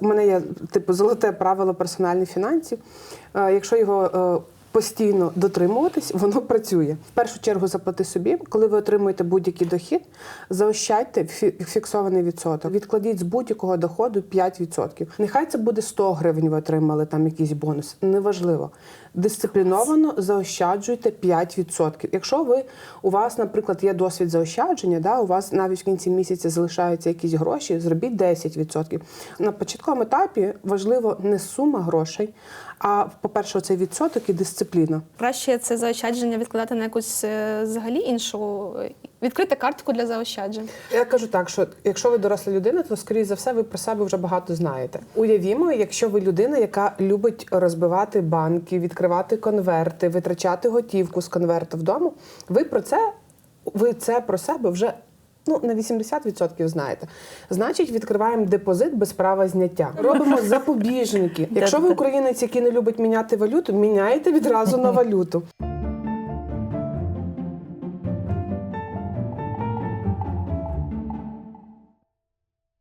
У мене є типу золоте правило персональних фінансів. Е, Якщо його е, постійно дотримуватись, воно працює. В першу чергу заплати собі, коли ви отримуєте будь-який дохід, заощадьте фіксований відсоток. Відкладіть з будь-якого доходу 5%. Нехай це буде 100 гривень. Ви отримали там якийсь бонус. Неважливо. Дисципліновано заощаджуйте 5%. Якщо ви у вас, наприклад, є досвід заощадження, да, у вас навіть в кінці місяця залишаються якісь гроші, зробіть 10%. На початковому етапі важливо не сума грошей, а по-перше, цей відсоток і дисципліна. Краще це заощадження відкладати на якусь е, взагалі іншу відкрити картку для заощаджень. Я кажу так, що якщо ви доросла людина, то скоріш за все ви про себе вже багато знаєте. Уявімо, якщо ви людина, яка любить розбивати банки, відкривати конверти, витрачати готівку з конверту вдома, ви про це ви це про себе вже. Ну, на 80% знаєте. Значить, відкриваємо депозит без права зняття. Робимо запобіжники. Якщо ви українець, який не любить міняти валюту, міняйте відразу на валюту.